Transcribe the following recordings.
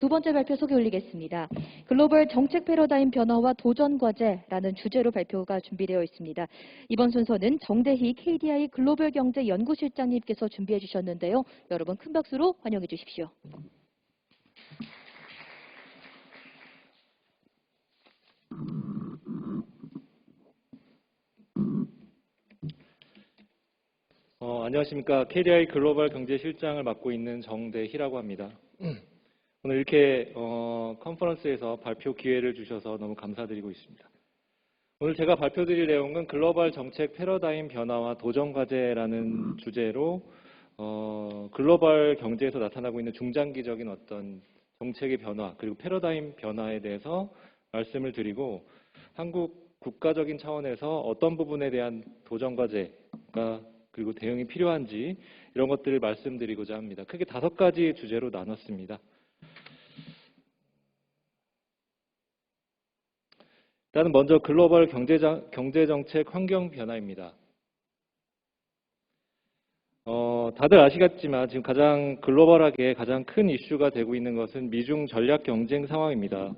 두 번째 발표 소개 올리겠습니다. 글로벌 정책 패러다임 변화와 도전 과제라는 주제로 발표가 준비되어 있습니다. 이번 순서는 정대희 KDI 글로벌 경제 연구실장님께서 준비해 주셨는데요. 여러분 큰 박수로 환영해 주십시오. 어, 안녕하십니까. KDI 글로벌 경제실장을 맡고 있는 정대희라고 합니다. 오늘 이렇게 어, 컨퍼런스에서 발표 기회를 주셔서 너무 감사드리고 있습니다. 오늘 제가 발표드릴 내용은 글로벌 정책 패러다임 변화와 도전 과제라는 주제로 어, 글로벌 경제에서 나타나고 있는 중장기적인 어떤 정책의 변화 그리고 패러다임 변화에 대해서 말씀을 드리고 한국 국가적인 차원에서 어떤 부분에 대한 도전 과제가 그리고 대응이 필요한지 이런 것들을 말씀드리고자 합니다. 크게 다섯 가지 주제로 나눴습니다. 일단은 먼저 글로벌 경제정, 경제정책 환경 변화입니다. 어, 다들 아시겠지만 지금 가장 글로벌하게 가장 큰 이슈가 되고 있는 것은 미중 전략 경쟁 상황입니다.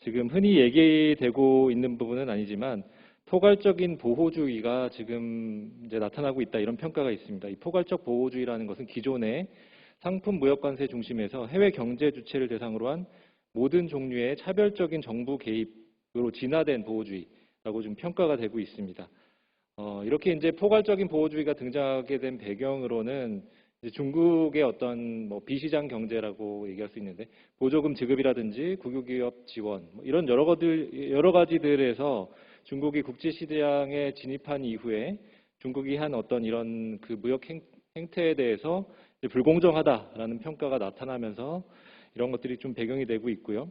지금 흔히 얘기되고 있는 부분은 아니지만 포괄적인 보호주의가 지금 이제 나타나고 있다 이런 평가가 있습니다. 이 포괄적 보호주의라는 것은 기존의 상품 무역 관세 중심에서 해외 경제 주체를 대상으로 한 모든 종류의 차별적인 정부 개입 으로 진화된 보호주의라고 좀 평가가 되고 있습니다. 어, 이렇게 이제 포괄적인 보호주의가 등장하게 된 배경으로는 중국의 어떤 뭐 비시장 경제라고 얘기할 수 있는데 보조금 지급이라든지 국유기업 지원 뭐 이런 여러 가지 여러 가지들에서 중국이 국제 시장에 진입한 이후에 중국이 한 어떤 이런 그 무역 행, 행태에 대해서 불공정하다라는 평가가 나타나면서 이런 것들이 좀 배경이 되고 있고요.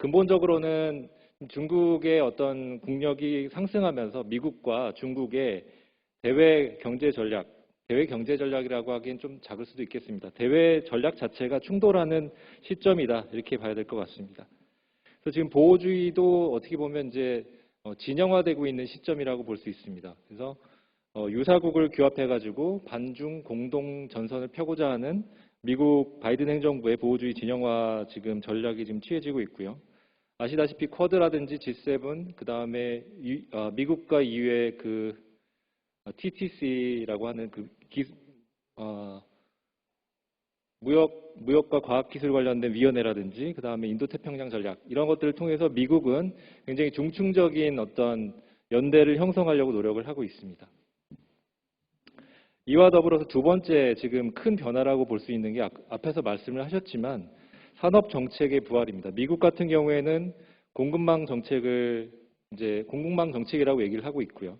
근본적으로는 중국의 어떤 국력이 상승하면서 미국과 중국의 대외 경제 전략, 대외 경제 전략이라고 하기엔 좀 작을 수도 있겠습니다. 대외 전략 자체가 충돌하는 시점이다 이렇게 봐야 될 것 같습니다. 그래서 지금 보호주의도 어떻게 보면 이제 어, 진영화되고 있는 시점이라고 볼 수 있습니다. 그래서 어, 유사국을 규합해가지고 반중 공동 전선을 펴고자 하는 미국 바이든 행정부의 보호주의 진영화 지금 전략이 지금 취해지고 있고요. 아시다시피 쿼드라든지 G7 그 다음에 어, 미국과 EU의 그 TTC라고 하는 그 기, 어, 무역 무역과 과학기술 관련된 위원회라든지 그 다음에 인도태평양 전략 이런 것들을 통해서 미국은 굉장히 중충적인 어떤 연대를 형성하려고 노력을 하고 있습니다. 이와 더불어서 두 번째 지금 큰 변화라고 볼 수 있는 게 앞에서 말씀을 하셨지만 산업 정책의 부활입니다. 미국 같은 경우에는 공급망 정책을 이제 공급망 정책이라고 얘기를 하고 있고요.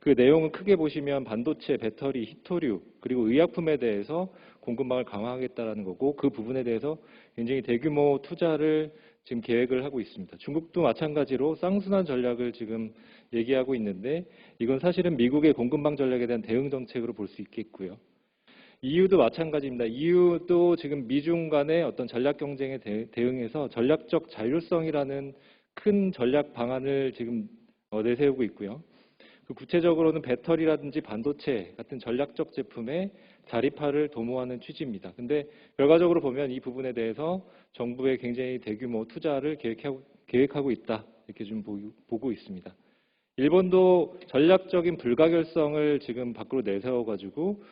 그 내용은 크게 보시면 반도체, 배터리, 히토류 그리고 의약품에 대해서 공급망을 강화하겠다라는 거고 그 부분에 대해서 굉장히 대규모 투자를 지금 계획을 하고 있습니다. 중국도 마찬가지로 쌍순환 전략을 지금 얘기하고 있는데 이건 사실은 미국의 공급망 전략에 대한 대응 정책으로 볼 수 있겠고요. EU도 마찬가지입니다. EU도 지금 미중 간의 어떤 전략 경쟁에 대, 대응해서 전략적 자율성이라는 큰 전략 방안을 지금 어, 내세우고 있고요. 그 구체적으로는 배터리라든지 반도체 같은 전략적 제품의 자립화를 도모하는 취지입니다. 근데 결과적으로 보면 이 부분에 대해서 정부의 굉장히 대규모 투자를 계획하고, 계획하고 있다 이렇게 좀 보고 있습니다. 일본도 전략적인 불가결성을 지금 밖으로 내세워가지고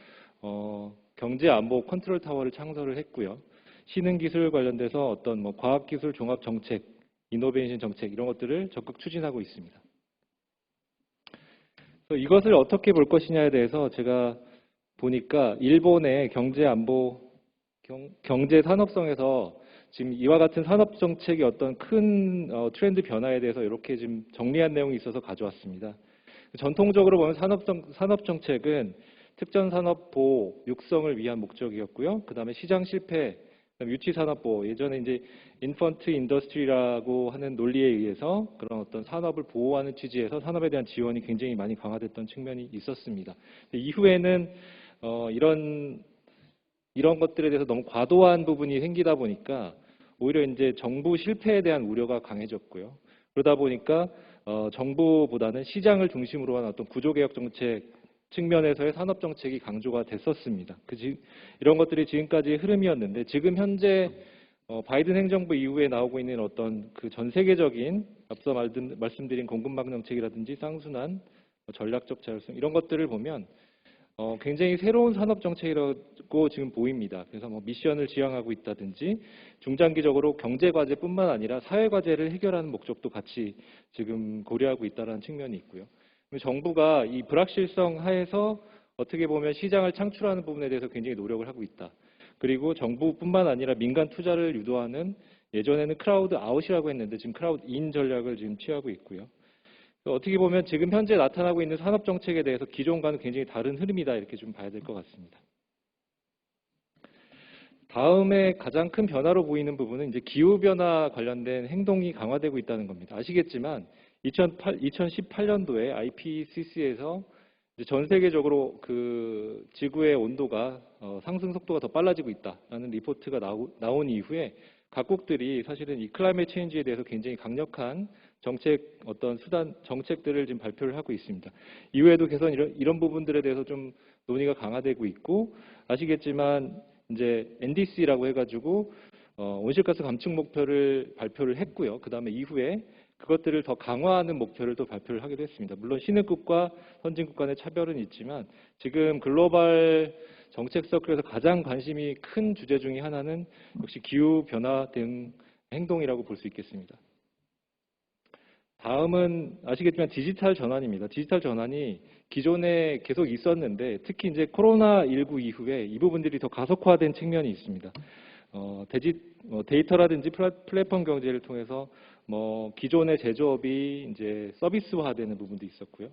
어, 경제 안보 컨트롤 타워를 창설을 했고요. 신흥 기술 관련돼서 어떤 뭐 과학 기술 종합 정책, 이노베이션 정책 이런 것들을 적극 추진하고 있습니다. 이것을 어떻게 볼 것이냐에 대해서 제가 보니까 일본의 경제 안보 경, 제 산업성에서 지금 이와 같은 산업 정책의 어떤 큰 어, 트렌드 변화에 대해서 이렇게 지금 정리한 내용이 있어서 가져왔습니다. 전통적으로 보면 산업 산업 정책은 특정 산업 보호, 육성을 위한 목적이었고요. 그다음에 시장 실패, 유치 산업 보호, 예전에 이제 인펀트 인더스트리라고 하는 논리에 의해서 그런 어떤 산업을 보호하는 취지에서 산업에 대한 지원이 굉장히 많이 강화됐던 측면이 있었습니다. 이후에는 어, 이런 이런 것들에 대해서 너무 과도한 부분이 생기다 보니까 오히려 이제 정부 실패에 대한 우려가 강해졌고요. 그러다 보니까 어, 정부보다는 시장을 중심으로 한 어떤 구조개혁 정책 측면에서의 산업 정책이 강조가 됐었습니다. 그 지, 이런 것들이 지금까지 흐름이었는데 지금 현재 어, 바이든 행정부 이후에 나오고 있는 어떤 그 전 세계적인 앞서 말든- 말씀드린 공급망 정책이라든지 쌍순환, 뭐 전략적 자율성 이런 것들을 보면 어, 굉장히 새로운 산업 정책이라고 지금 보입니다. 그래서 뭐 미션을 지향하고 있다든지 중장기적으로 경제 과제뿐만 아니라 사회 과제를 해결하는 목적도 같이 지금 고려하고 있다는 측면이 있고요. 정부가 이 불확실성 하에서 어떻게 보면 시장을 창출하는 부분에 대해서 굉장히 노력을 하고 있다. 그리고 정부뿐만 아니라 민간 투자를 유도하는 예전에는 크라우드 아웃이라고 했는데 지금 크라우드 인 전략을 지금 취하고 있고요. 어떻게 보면 지금 현재 나타나고 있는 산업 정책에 대해서 기존과는 굉장히 다른 흐름이다 이렇게 좀 봐야 될 것 같습니다. 다음에 가장 큰 변화로 보이는 부분은 이제 기후 변화 관련된 행동이 강화되고 있다는 겁니다. 아시겠지만 2008, 2018년도에 IPCC에서 전 세계적으로 그 지구의 온도가 어, 상승 속도가 더 빨라지고 있다라는 리포트가 나오, 나온 이후에 각국들이 사실은 이 클라이메 체인지에 대해서 굉장히 강력한 정책 어떤 수단 정책들을 지금 발표를 하고 있습니다. 이후에도 개선 이런, 이런 부분들에 대해서 좀 논의가 강화되고 있고 아시겠지만 이제 NDC라고 해가지고 어, 온실가스 감축 목표를 발표를 했고요. 그 다음에 이후에 그것들을 더 강화하는 목표를 또 발표를 하기도 했습니다. 물론 신흥국과 선진국 간의 차별은 있지만 지금 글로벌 정책 서클에서 가장 관심이 큰 주제 중에 하나는 역시 기후 변화 등 행동이라고 볼 수 있겠습니다. 다음은 아시겠지만 디지털 전환입니다. 디지털 전환이 기존에 계속 있었는데 특히 이제 코로나19 이후에 이 부분들이 더 가속화된 측면이 있습니다. 어, 어, 데이터라든지 플랫폼 경제를 통해서 뭐 기존의 제조업이 이제 서비스화되는 부분도 있었고요.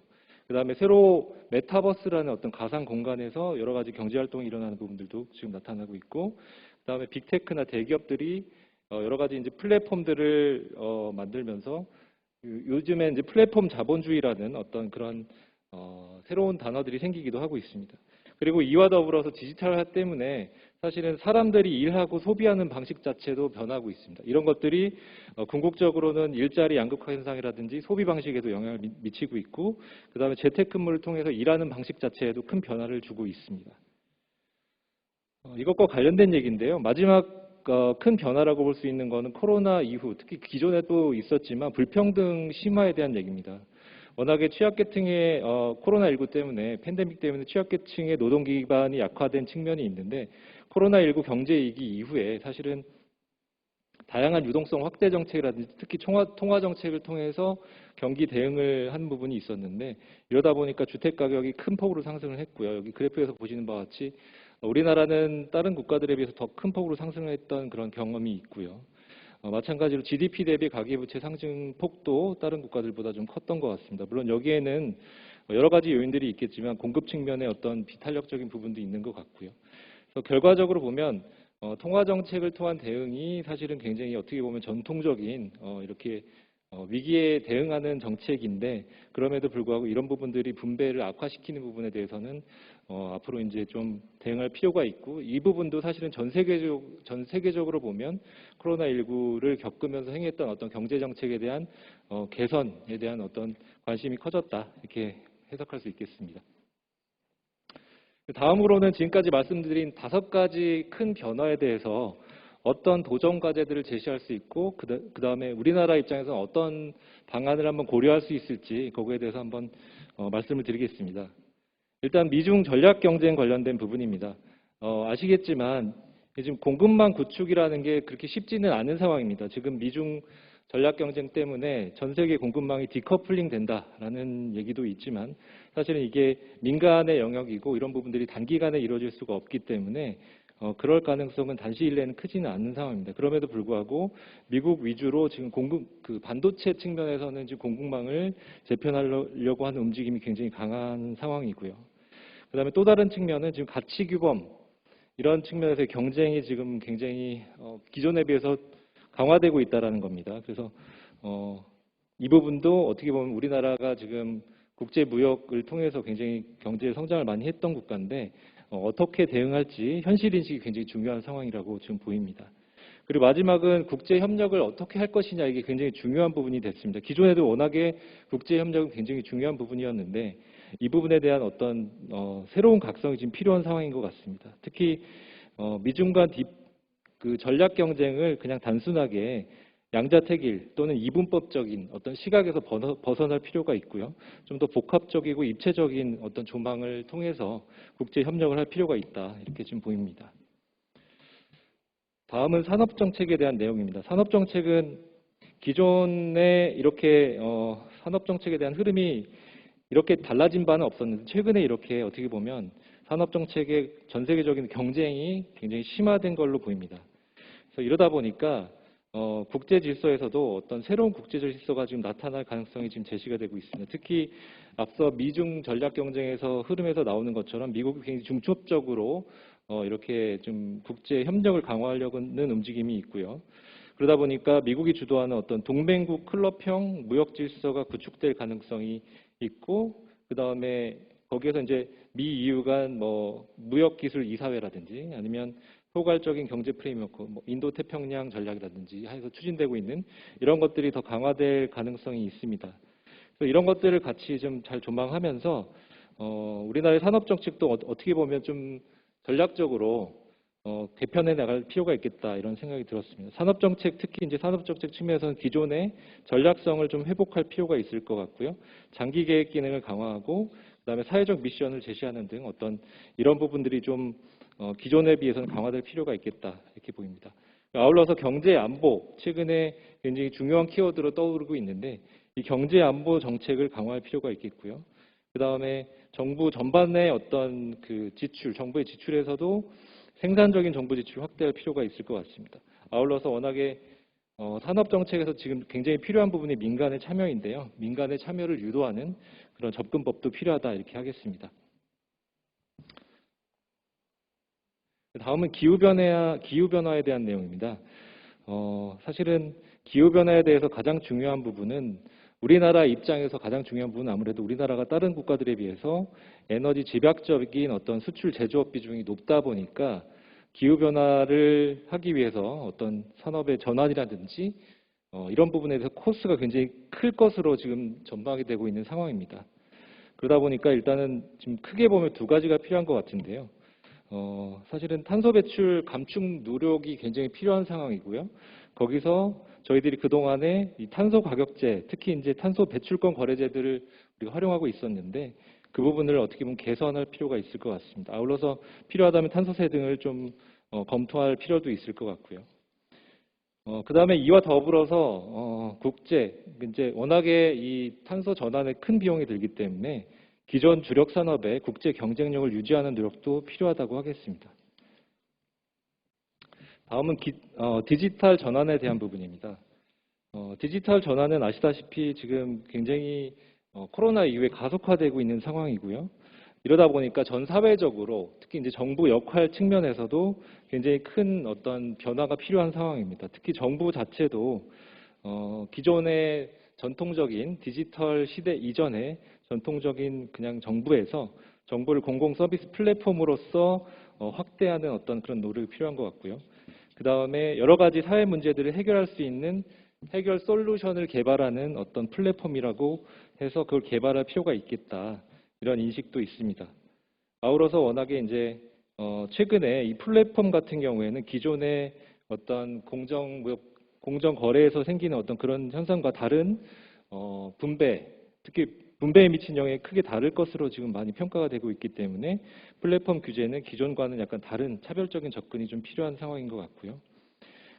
그 다음에 새로 메타버스라는 어떤 가상 공간에서 여러 가지 경제 활동이 일어나는 부분들도 지금 나타나고 있고, 그 다음에 빅테크나 대기업들이 어, 여러 가지 이제 플랫폼들을 어, 만들면서 요- 요즘에 이제 플랫폼 자본주의라는 어떤 그런 어, 새로운 단어들이 생기기도 하고 있습니다. 그리고 이와 더불어서 디지털화 때문에 사실은 사람들이 일하고 소비하는 방식 자체도 변하고 있습니다. 이런 것들이 어, 궁극적으로는 일자리 양극화 현상이라든지 소비 방식에도 영향을 미- 미치고 있고, 그 다음에 재택근무를 통해서 일하는 방식 자체에도 큰 변화를 주고 있습니다. 어, 이것과 관련된 얘기인데요. 마지막 어, 큰 변화라고 볼 수 있는 것은 코로나 이후, 특히 기존에도 있었지만 불평등 심화에 대한 얘기입니다. 워낙에 취약계층의 어, 코로나19 때문에 팬데믹 때문에 취약계층의 노동 기반이 약화된 측면이 있는데 코로나19 경제 위기 이후에 사실은 다양한 유동성 확대 정책이라든지 특히 통화, 정책을 통해서 경기 대응을 한 부분이 있었는데 이러다 보니까 주택 가격이 큰 폭으로 상승을 했고요. 여기 그래프에서 보시는 바와 같이 우리나라는 다른 국가들에 비해서 더 큰 폭으로 상승을 했던 그런 경험이 있고요. 어, 마찬가지로 GDP 대비 가계부채 상승 폭도 다른 국가들보다 좀 컸던 것 같습니다. 물론 여기에는 여러 가지 요인들이 있겠지만 공급 측면에 어떤 비탄력적인 부분도 있는 것 같고요. 그래서 결과적으로 보면 어, 통화 정책을 통한 대응이 사실은 굉장히 어떻게 보면 전통적인 어, 이렇게 어, 위기에 대응하는 정책인데 그럼에도 불구하고 이런 부분들이 분배를 악화시키는 부분에 대해서는 어, 앞으로 이제 좀 대응할 필요가 있고 이 부분도 사실은 전 세계적 전 세계적으로 보면 코로나 19를 겪으면서 행했던 어떤 경제 정책에 대한 어, 개선에 대한 어떤 관심이 커졌다 이렇게 해석할 수 있겠습니다. 다음으로는 지금까지 말씀드린 다섯 가지 큰 변화에 대해서 어떤 도전 과제들을 제시할 수 있고 그 다음에 우리나라 입장에서 어떤 방안을 한번 고려할 수 있을지 거기에 대해서 한번 어, 말씀을 드리겠습니다. 일단 미중 전략 경쟁 관련된 부분입니다. 어, 아시겠지만 지금 공급망 구축이라는 게 그렇게 쉽지는 않은 상황입니다. 지금 미중 전략 경쟁 때문에 전 세계 공급망이 디커플링 된다라는 얘기도 있지만 사실은 이게 민간의 영역이고 이런 부분들이 단기간에 이루어질 수가 없기 때문에 어, 그럴 가능성은 단시일 내에는 크지는 않는 상황입니다. 그럼에도 불구하고 미국 위주로 지금 공급 그 반도체 측면에서는 지금 공급망을 재편하려고 하는 움직임이 굉장히 강한 상황이고요. 그다음에 또 다른 측면은 지금 가치 규범 이런 측면에서의 경쟁이 지금 굉장히 어, 기존에 비해서 강화되고 있다라는 겁니다. 그래서 어, 이 부분도 어떻게 보면 우리나라가 지금 국제 무역을 통해서 굉장히 경제 성장을 많이 했던 국가인데 어, 어떻게 대응할지 현실 인식이 굉장히 중요한 상황이라고 지금 보입니다. 그리고 마지막은 국제 협력을 어떻게 할 것이냐 이게 굉장히 중요한 부분이 됐습니다. 기존에도 워낙에 국제 협력은 굉장히 중요한 부분이었는데 이 부분에 대한 어떤 어, 새로운 각성이 지금 필요한 상황인 것 같습니다. 특히 어, 미중 간 디, 그 전략 경쟁을 그냥 단순하게 양자택일 또는 이분법적인 어떤 시각에서 벗어- 벗어날 필요가 있고요. 좀 더 복합적이고 입체적인 어떤 조망을 통해서 국제 협력을 할 필요가 있다. 이렇게 지금 보입니다. 다음은 산업 정책에 대한 내용입니다. 산업 정책은 기존에 이렇게 어, 산업 정책에 대한 흐름이 이렇게 달라진 바는 없었는데 최근에 이렇게 어떻게 보면 산업 정책의 전 세계적인 경쟁이 굉장히 심화된 걸로 보입니다. 그래서 이러다 보니까 어, 국제 질서에서도 어떤 새로운 국제 질서가 지금 나타날 가능성이 지금 제시가 되고 있습니다. 특히 앞서 미중 전략 경쟁에서 흐름에서 나오는 것처럼 미국이 굉장히 중첩적으로 어, 이렇게 좀 국제 협력을 강화하려는 움직임이 있고요. 그러다 보니까 미국이 주도하는 어떤 동맹국 클럽형 무역 질서가 구축될 가능성이 있고 그 다음에 거기에서 이제 미 EU 간뭐 무역 기술 이사회라든지 아니면 포괄적인 경제 프레임워크, 뭐 인도 태평양 전략이라든지 해서 추진되고 있는 이런 것들이 더 강화될 가능성이 있습니다. 이런 것들을 같이 좀 잘 조망하면서 어, 우리나라의 산업 정책도 어, 어떻게 보면 좀 전략적으로 어, 개편해 나갈 필요가 있겠다 이런 생각이 들었습니다. 산업 정책 특히 이제 산업 정책 측면에서는 기존의 전략성을 좀 회복할 필요가 있을 것 같고요. 장기 계획 기능을 강화하고 그다음에 사회적 미션을 제시하는 등 어떤 이런 부분들이 좀 어, 기존에 비해서는 강화될 필요가 있겠다 이렇게 보입니다. 아울러서 경제 안보 최근에 굉장히 중요한 키워드로 떠오르고 있는데 이 경제 안보 정책을 강화할 필요가 있겠고요. 그 다음에 정부 전반의 어떤 그 지출, 정부의 지출에서도 생산적인 정부 지출 확대할 필요가 있을 것 같습니다. 아울러서 워낙에 어, 산업 정책에서 지금 굉장히 필요한 부분이 민간의 참여인데요. 민간의 참여를 유도하는 그런 접근법도 필요하다 이렇게 하겠습니다. 다음은 기후 변화 기후 변화에 대한 내용입니다. 어, 사실은 기후 변화에 대해서 가장 중요한 부분은 우리나라 입장에서 가장 중요한 부분은 아무래도 우리나라가 다른 국가들에 비해서 에너지 집약적인 어떤 수출 제조업 비중이 높다 보니까 기후 변화를 하기 위해서 어떤 산업의 전환이라든지 어, 이런 부분에 대해서 코스가 굉장히 클 것으로 지금 전망이 되고 있는 상황입니다. 그러다 보니까 일단은 지금 크게 보면 두 가지가 필요한 것 같은데요. 어, 사실은 탄소 배출 감축 노력이 굉장히 필요한 상황이고요. 거기서 저희들이 그동안에 이 탄소 가격제, 특히 이제 탄소 배출권 거래제들을 우리가 활용하고 있었는데 그 부분을 어떻게 보면 개선할 필요가 있을 것 같습니다. 아울러서 필요하다면 탄소세 등을 좀 어, 검토할 필요도 있을 것 같고요. 어, 그 다음에 이와 더불어서 어, 국제, 이제 워낙에 이 탄소 전환에 큰 비용이 들기 때문에 기존 주력 산업의 국제 경쟁력을 유지하는 노력도 필요하다고 하겠습니다. 다음은 기- 어, 디지털 전환에 대한 부분입니다. 어, 디지털 전환은 아시다시피 지금 굉장히 어, 코로나 이후에 가속화되고 있는 상황이고요. 이러다 보니까 전 사회적으로 특히 이제 정부 역할 측면에서도 굉장히 큰 어떤 변화가 필요한 상황입니다. 특히 정부 자체도 어, 기존의 전통적인 디지털 시대 이전에 전통적인 그냥 정부에서 정부를 공공 서비스 플랫폼으로서 어, 확대하는 어떤 그런 노력이 필요한 것 같고요. 그 다음에 여러 가지 사회 문제들을 해결할 수 있는 해결 솔루션을 개발하는 어떤 플랫폼이라고 해서 그걸 개발할 필요가 있겠다. 이런 인식도 있습니다. 아울러서 워낙에 이제 어, 최근에 이 플랫폼 같은 경우에는 기존의 어떤 공정 공정 거래에서 생기는 어떤 그런 현상과 다른 어, 분배, 특히 분배에 미친 영향이 크게 다를 것으로 지금 많이 평가가 되고 있기 때문에 플랫폼 규제는 기존과는 약간 다른 차별적인 접근이 좀 필요한 상황인 것 같고요.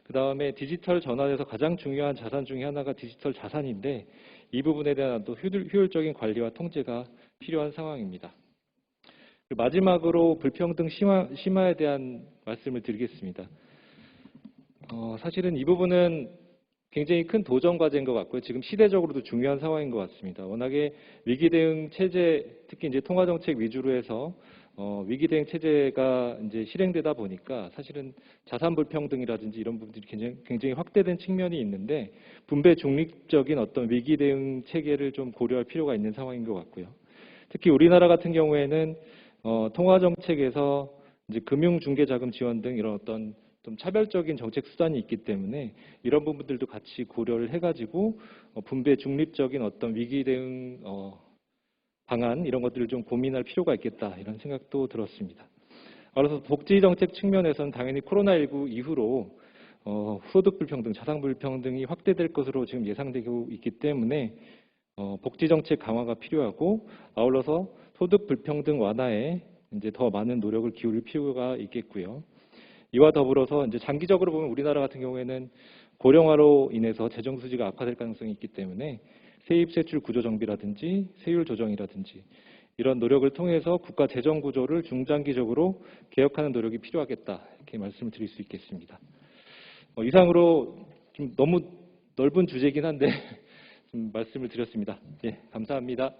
그 다음에 디지털 전환에서 가장 중요한 자산 중에 하나가 디지털 자산인데 이 부분에 대한 또 효율- 효율적인 관리와 통제가 필요한 상황입니다. 마지막으로 불평등 심화, 심화에 대한 말씀을 드리겠습니다. 어, 사실은 이 부분은 굉장히 큰 도전 과제인 것 같고요. 지금 시대적으로도 중요한 상황인 것 같습니다. 워낙에 위기 대응 체제, 특히 이제 통화 정책 위주로 해서 어, 위기 대응 체제가 이제 실행되다 보니까 사실은 자산 불평등이라든지 이런 부분들이 굉장히, 굉장히 확대된 측면이 있는데 분배 중립적인 어떤 위기 대응 체계를 좀 고려할 필요가 있는 상황인 것 같고요. 특히 우리나라 같은 경우에는 어, 통화 정책에서 이제 금융 중개 자금 지원 등 이런 어떤 좀 차별적인 정책 수단이 있기 때문에 이런 부분들도 같이 고려를 해가지고 어, 분배 중립적인 어떤 위기 대응 어, 방안 이런 것들을 좀 고민할 필요가 있겠다 이런 생각도 들었습니다. 그래서 복지 정책 측면에서는 당연히 코로나19 이후로 어, 소득 불평등, 자산 불평등이 확대될 것으로 지금 예상되고 있기 때문에 어, 복지 정책 강화가 필요하고 아울러서 소득 불평등 완화에 이제 더 많은 노력을 기울일 필요가 있겠고요. 이와 더불어서 이제 장기적으로 보면 우리나라 같은 경우에는 고령화로 인해서 재정 수지가 악화될 가능성이 있기 때문에 세입 세출 구조 정비라든지 세율 조정이라든지 이런 노력을 통해서 국가 재정 구조를 중장기적으로 개혁하는 노력이 필요하겠다 이렇게 말씀을 드릴 수 있겠습니다. 어, 이상으로 좀 너무 넓은 주제이긴 한데 좀 말씀을 드렸습니다. 예, 감사합니다.